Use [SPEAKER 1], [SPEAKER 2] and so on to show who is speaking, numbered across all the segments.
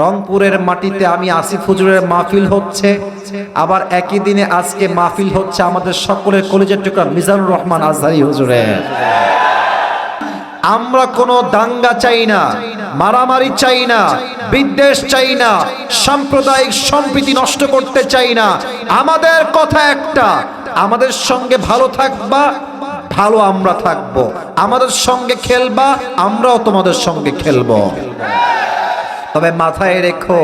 [SPEAKER 1] রংপুরের মাটিতে আমি আসিফ হুজুরের মাহফিল হচ্ছে। আবার একই দিনে আজকে মাহফিল হচ্ছে আমাদের সকলের কলেজের টুকরা, মিজানুর রহমান আজহারি হুজুরের। আমরা কোনো দাঙ্গা চাই না, মারামারি চাই না, বিদ্বেষ চাই না, সাম্প্রদায়িক সম্প্রীতি নষ্ট করতে চাই না। আমাদের কথা একটা, আমাদের সঙ্গে ভালো থাকবা, ভালো আমরা থাকব। আমাদের সঙ্গে খেলবা, আমরাও তোমাদের সঙ্গে খেলব। তবে মাথায় রেখো,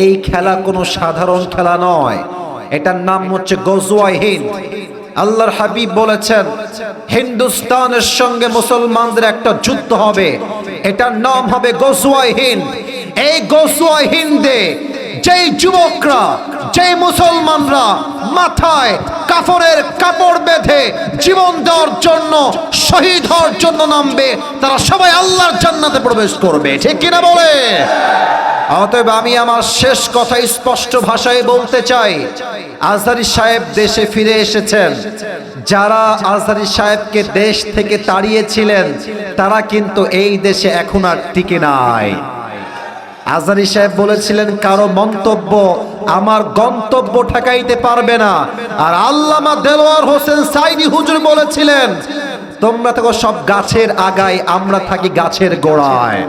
[SPEAKER 1] এই খেলা কোনো সাধারণ খেলা নয়। এটার নাম হচ্ছে গজওয়াই হিন্দ। আল্লাহর হাবিব বলেছেন, হিন্দুস্তানের সঙ্গে মুসলমানদের একটা যুদ্ধ হবে। এটার নাম হবে গজওয়াই হিন্দ। এই গজওয়াই হিন্দে যেই যুবকরা, যেই মুসলমানরা মাথায় কাপড়ের কাপড় বেঁধে জীবন দেওয়ার জন্য শহীদ হওয়ার জন্য নামবে, তারা সবাই আল্লাহর জান্নাতে প্রবেশ করবে। ঠিক কিনা বলে? অতএব আমি আমার শেষ কথা স্পষ্ট ভাষায় বলতে চাই। আজহারি সাহেব দেশে ফিরে এসেছেন। যারা আজহারি সাহেবকে দেশ থেকে তাড়িয়েছিলেন, তারা কিন্তু এই দেশে এখন আর টিকে নাই। আজারি সাহেব বলেছিলেন, কারও মন্তব্য আমার গন্তব্য ঠেকাইতে পারবে না। আর আল্লামা দেলোয়ার হোসেন সাইদি হুজুর বলেছিলেন তোমরা থাকো সব গাছের আগায়, আমরা থাকি গাছের গোড়ায়।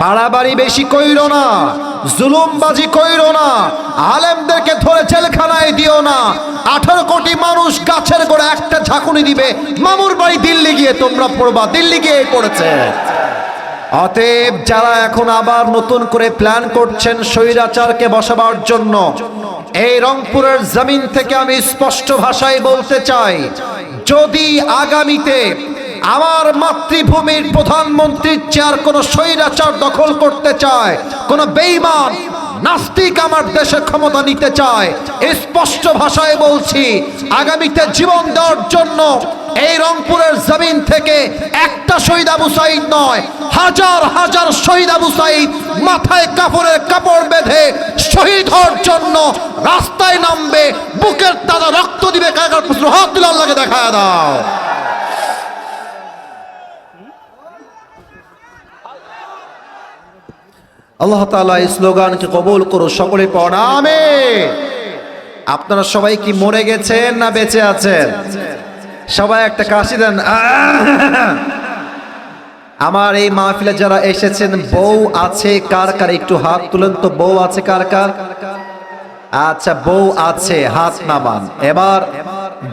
[SPEAKER 1] বাড়াবাড়ি বেশি কইরো না, জুলুমবাজি কইরো না, আলেমদেরকে ধরে জেলখানায় দিও না। আঠারো কোটি মানুষ গাছের গোড়া একটা ঝাঁকুনি দিবে। মামুর বাড়ি দিল্লি গিয়ে তোমরা পড়বা, দিল্লি গিয়ে পড়েছে। অতএব যারা এখন আবার নতুন করে প্ল্যান করছেন স্বৈরাচারকে বসাবার জন্য, এই রংপুরের জমিন থেকে আমি স্পষ্ট ভাষায় বলতে চাই যদি আগামীতে আমার মাতৃভূমির প্রধানমন্ত্রীর চেয়ার কোনো স্বৈরাচার দখল করতে চায়, কোনো বেইমান নাস্তিক আমার দেশে ক্ষমতা নিতে চায়, স্পষ্ট ভাষায় বলছি, আগামীতে জীবন দেওয়ার জন্য এই রংপুরের জমিন থেকে একটা শহীদ আবু সাইদ নয়, হাজার হাজার শহীদ আবু সাইদ মাথায় কাপড়ের কাপড় বেঁধে শহীদ হওয়ার জন্য রাস্তায় নামবে তুলে আল্লাহকে দাও আল্লাহ তাআলা এই স্লোগানকে কবুল করো সকলে প্রণামে আপনারা সবাই কি মরে গেছেন না বেঁচে আছেন? সবাই একটা কাশি দেন। আমার এই মাহফিলে যারা এসেছেন, বউ আছে, কার কার? একটু হাত তুলেন তো, বউ আছে কার কার? আচ্ছা বউ আছে, হাত নামান। এবার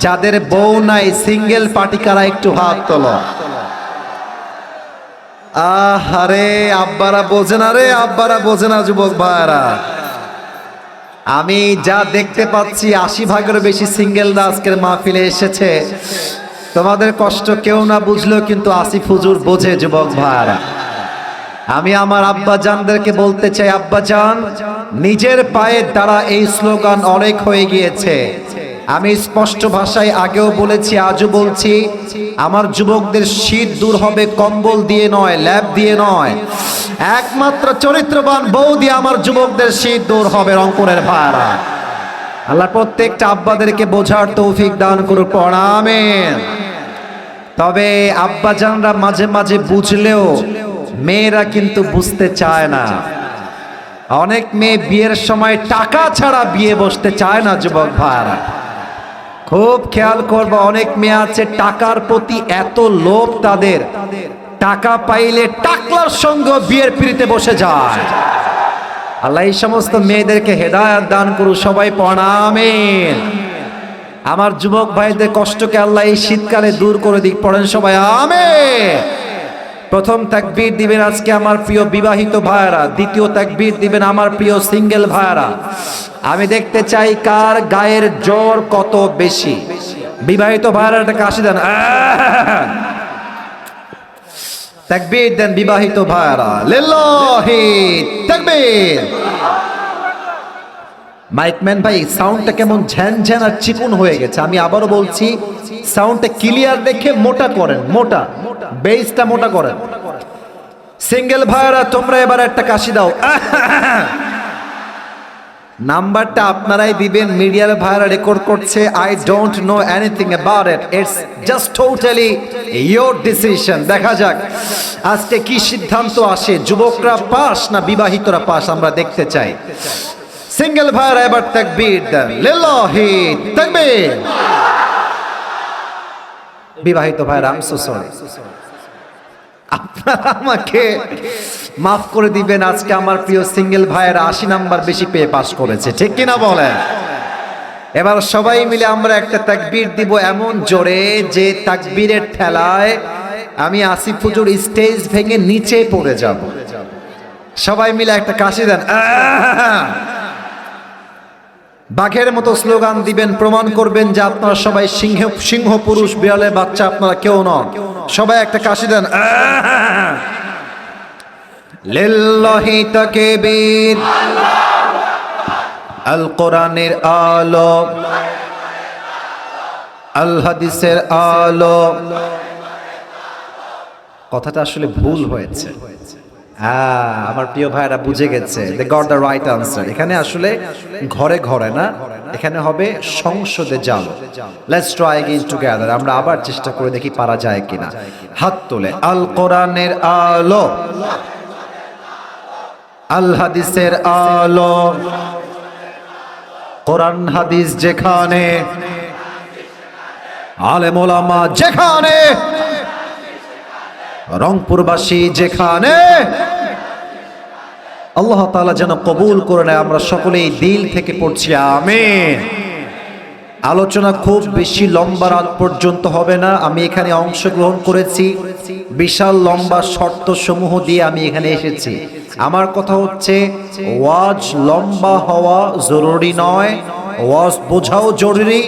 [SPEAKER 1] যাদের বউ নাই সিঙ্গেল পার্টি কারা একটু হাত তোলো। আরে আব্বারা বোঝে না রে, আব্বারা বোঝে না যুবক ভাইরা আমি যা দেখতে পাচ্ছি, আশি ভাগের বেশি সিঙ্গেলরা আজকের মাহফিলে এসেছে। তোমাদের কষ্ট কেউ না বুঝলেও কিন্তু আসিফ হুজুর বোঝে যুবক ভাইরা আমি আমার আব্বা জানদেরকে বলতে চাই, আব্বা জান, নিজের পায়ের দ্বারা এই স্লোগান অনেক হয়ে গিয়েছে। আমি স্পষ্ট ভাষায় আগেও বলেছি, আজও বলছি, আমার যুবকদের শীত দূর হবে, কম্বল দিয়ে নয়, ল্যাব দিয়ে নয়। একমাত্র চরিত্রবান বউ দিয়ে আমার যুবকদের শীত দূর হবে, রংপুরের ভাড়া। আল্লাহ প্রত্যেকটা আব্বাদেরকে বোঝার তৌফিক দান করুক প্রণামেন তবে আব্বাজানরা মাঝে মাঝে বুঝলেও মেয়েরা কিন্তু বুঝতে চায় না। অনেক মেয়ে বিয়ের সময় টাকা ছাড়া বিয়ে বসতে চায় না যুবক ভাইরা। খুব খেয়াল করব, অনেক মেয়ে আছে, টাকার প্রতি এত লোভ তাদের। টাকা পাইলে টাকলার সঙ্গে বিয়ের পিড়িতে বসে যায়। আল্লাহ এই সমস্ত মেয়েদেরকে হেদায়ত দান করু সবাই প্রণামেন আমার যুবক ভাইদের কষ্টকে আল্লাহ এই শীতকালে দূর করে দিক, পড়েন সবাই আমে প্রথম তাকবীর দিবেন আজকে আমার প্রিয় বিবাহিত ভাইরা দ্বিতীয় তাকবীর দিবেন আমার প্রিয় সিঙ্গেল ভাইরা আমি দেখতে চাই কার গায়ের জ্বর কত বেশি। বিবাহিত ভাইরা একটা কাশি দেন! তাকবীর দেন বিবাহিত ভাইরা লিল্লাহি তাকবীর। মাইকম্যান ভাই সাউন্ডটা কেমন ঝ্যান ঝ্যান আর চিকুন হয়ে গেছে। আমি আবারও বলছি সাউন্ডটা ক্লিয়ার দেখে মোটা করেন, মোটা। বেসটা মোটা করেন। সিঙ্গেল ভাইরা তোমরা এবার একটা কাশি দাও। নাম্বারটা আপনারাই দিবেন, মিডিয়ার ভাইরা রেকর্ড করছে। I don't know anything about it it's just totally your decision দেখা যাক, আজকে কি সিদ্ধান্ত আসে? যুবকরা পাস না বিবাহিতরা পাস, আমরা দেখতে চাই। সিঙ্গেল ভাইরা এবার তাকবীর দেন। লিল্লাহি তাকবীর। বিবাহিত ভাইরা আই এম সো সরি আপনারা আমাকে মাফ করে দিবেন, আজকে আমার প্রিয় সিঙ্গেল ভাইয়ের আশি নাম্বার বেশি পেয়ে পাস করেছে, ঠিক কিনা বলেন? এবার সবাই মিলে আমরা একটা তাকবীর দিব এমন জোরে যে তাকবীরের ঠেলায় আমি আসিফ হুজুর স্টেজ ভেঙে নিচে পড়ে যাব। সবাই মিলে একটা কাশি দেন। আহ! বাঘের মতো স্লোগান দিবেন, প্রমাণ করবেন যে আপনারা সবাই সিংহ সিংহ পুরুষ, বিড়ালের বাচ্চা, আপনারা কেউ নন। সবাই একটা কাশি দেন আল কোরআনের আলো আল। হাদিসের আলো। কথাটা আসলে ভুল হয়েছে। আমার প্রিয় ভাইরা বুঝে গেছে। গট দ্য রাইট আনসার এখানে আসলে ঘরে ঘরে না, এখানে হবে সংসদে লেটস ট্রাই টুগেদার আমরা আবার চেষ্টা করে দেখি পারা যায় কিনা। হাত তোলে। আল কোরআনের আলো। আল হাদিসের আলো। কোরআন, হাদিস যেখানে। আলেম ওলামা যেখানে। রংপুরবাসী যেখানে আল্লাহ তাআলা যেন কবুল করে নেয়, আমরা সকলেই দিল থেকে পড়ছি, আমিন। আলোচনা খুব বেশি লম্বা রাত পর্যন্ত হবে না, আমি এখানে অংশগ্রহণ করেছি। বিশাল লম্বা শর্ত সমূহ দিয়ে আমি এখানে এসেছি। আমার কথা হচ্ছে, ওয়াজ লম্বা হওয়া জরুরি নয়, ওয়াজ বোঝাও জরুরি।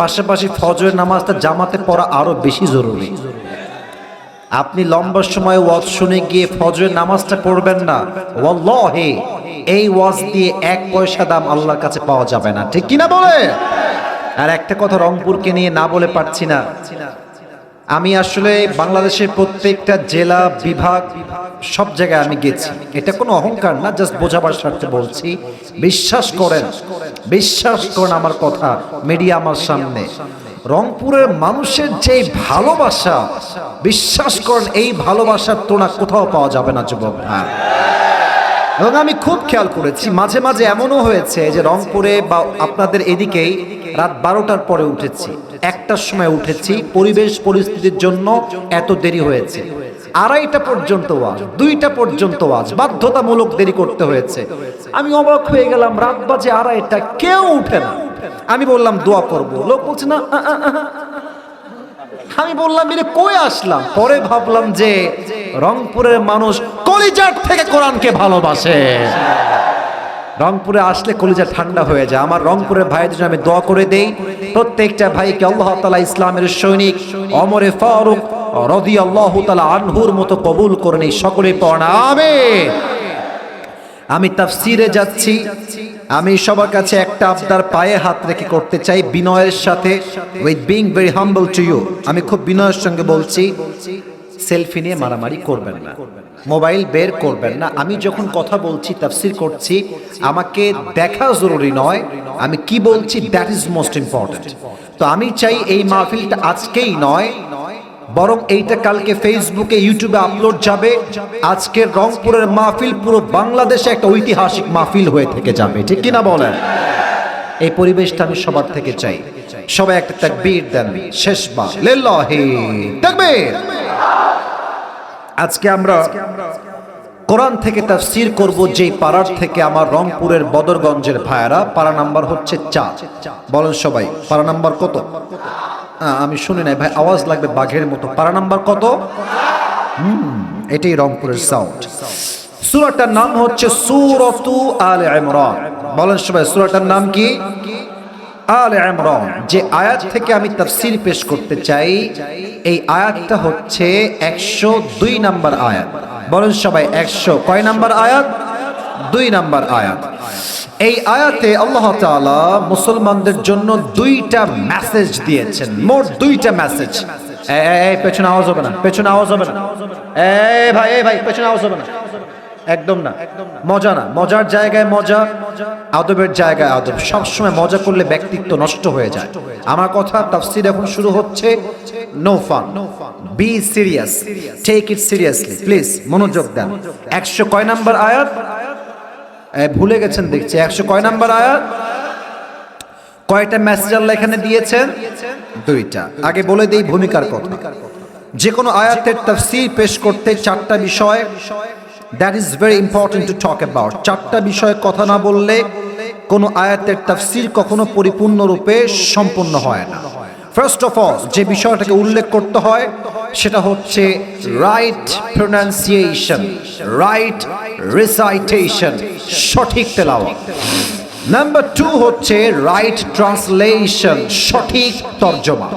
[SPEAKER 1] পাশাপাশি ফজরের নামাজটা জামাতে পড়া আরও বেশি জরুরি। আপনি লম্বা সময় ওয়াজ শুনে গিয়ে ফজরের নামাজটা পড়বেন না। ওয়াল্লাহি, এই ওয়াজ দিয়ে এক পয়সা দাম আল্লাহর কাছে পাওয়া যাবে না। ঠিক কিনা বলে? আর একটা কথা রংপুরকে নিয়ে না বলে পারছি না। আমি আসলে বাংলাদেশের প্রত্যেকটা জেলা, বিভাগ, সব জায়গায় আমি গেছি। এটা কোনো অহংকার না জাস্ট বোঝাবার স্বার্থে বলছি। বিশ্বাস করেন বিশ্বাস করেন আমার কথা মিডিয়া আমার সামনে। রংপুরের মানুষের যে ভালোবাসা, বিশ্বাস করেন এই ভালোবাসার তোনা কোথাও পাওয়া যাবে না, যুবক ভাই। এবং আমি খুব খেয়াল করেছি, মাঝে মাঝে এমনও হয়েছে যে রংপুরে বা আপনাদের এদিকেই রাত বারোটার পরে উঠেছি। একটার সময় উঠেছি, পরিবেশ পরিস্থিতির জন্য এত দেরি হয়েছে। আড়াইটা পর্যন্ত ওয়াজ, দুইটা পর্যন্ত ওয়াজ, বাধ্যতামূলক দেরি করতে হয়েছে। আমি অবাক হয়ে গেলাম, রাত বাজে আড়াইটা, কেউ উঠে না। আমি বললাম, দোয়া করব। লোক বলছে, না। আমি বললাম কই আসলাম? পরে ভাবলাম যে রংপুরের মানুষ কলিজার থেকে কোরআনকে ভালোবাসে। রংপুরে আসলে কলিজা ঠান্ডা হয়ে যায়। আমার রংপুরের ভাইদের আমি দোয়া করে দেই, প্রত্যেকটা ভাইকে আল্লাহ তালা ইসলামের সৈনিক অমরে ফারুক রদি আল্লাহ তালা আনহুর মতো কবুল করে নেই। সকলে পড়া আমিন। আমি তাফসিরে যাচ্ছি। আমি সবার কাছে একটা আপনার পায়ে হাত রেখে করতে চাই বিনয়ের সাথে। With being very humble to you আমি খুব বিনয়ের সঙ্গে বলছি। সেলফি নিয়ে মারামারি করবেন না। মোবাইল বের করবেন না। আমি যখন কথা বলছি, তাফসির করছি, আমাকে দেখা জরুরি নয়। আমি কি বলছি দ্যাট ইজ মোস্ট ইম্পর্টেন্ট তো আমি চাই এই মাহফিলটা আজকেই নয়, বরং এইটা কালকে ফেসবুকে ইউটিউবে আপলোড যাবে। আজকের রংপুরের মাহফিল পুরো বাংলাদেশে একটা ঐতিহাসিক মাহফিল হয়ে থেকে যাবে। ঠিক কিনা বলেন? এই পরিবেশটা আমি সবার থেকে চাই। সবাই একটা তাকবীর দেন। শেষ বা লিল্লাহি তাকবীর। আজকে আমরা কোরআন থেকে তাফসীর করব যেই পাড়ার থেকে আমার রংপুরের বদরগঞ্জের ভাইয়ারা। পাড়া নাম্বার হচ্ছে চা বলেন সবাই, পাড়া নাম্বার কত? আমি শুনি নাই ভাই, আওয়াজ লাগবে বাঘের মতো। পাড়া নাম্বার কত? হুম, এটাই রংপুরের সাউন্ড সূরাটার নাম হচ্ছে সূরাতু আলে ইমরান। বলেন সবাই, সূরাটার নাম কি? আলে ইমরান, যে আয়াত থেকে আমি তাফসীর পেশ করতে চাই, এই আয়াতটা হচ্ছে একশো দুই নাম্বার আয়াত। বলেন সবাই, একশো কয় নাম্বার আয়াত? দুই নাম্বার আয়াত। এই আয়াতে আল্লাহ তাআলা মুসলমানদের জন্য দুইটা মেসেজ দিয়েছেন, মোট দুইটা মেসেজ এই পেছনে আওয়াজ হবে না, পেছনে আওয়াজ হবে না। এই ভাই এই ভাই, পেছনে আওয়াজ হবে না। একদম না। মজা না। মজার জায়গায় মজা, আদবের জায়গায় আদব। সবসময় মজা করলে ব্যক্তিত্ব নষ্ট হয়ে যায়। আমার কথা তাফসির এখন শুরু হচ্ছে। No fun be serious take it seriously please মনোযোগ দেন। একশো কয় নাম্বার আয়াত? ভুলে গেছেন দেখছি। একশো কয় নাম্বার আয়াত? কয়টা মেসেজ আল্লাহ এখানে দিয়েছেন? দুইটা। আগে বলে দেই ভূমিকার কথা। যে কোনো আয়াতের তাফসীর পেশ করতে চারটা বিষয়। That is very important to talk about চারটা বিষয়ে কথা না বললে কোনো আয়াতের তাফসীর কখনো পরিপূর্ণরূপে সম্পূর্ণ হয় না। ফার্স্ট অফ অল যে বিষয়টাকে উল্লেখ করতে হয়, সেটা হচ্ছে রাইট প্রোনাউন্সিয়েশন রাইট রিসাইটেশন সঠিক তেলাওয়াত। নাম্বার টু হচ্ছে রাইট ট্রান্সলেশন সঠিক তর্জমা।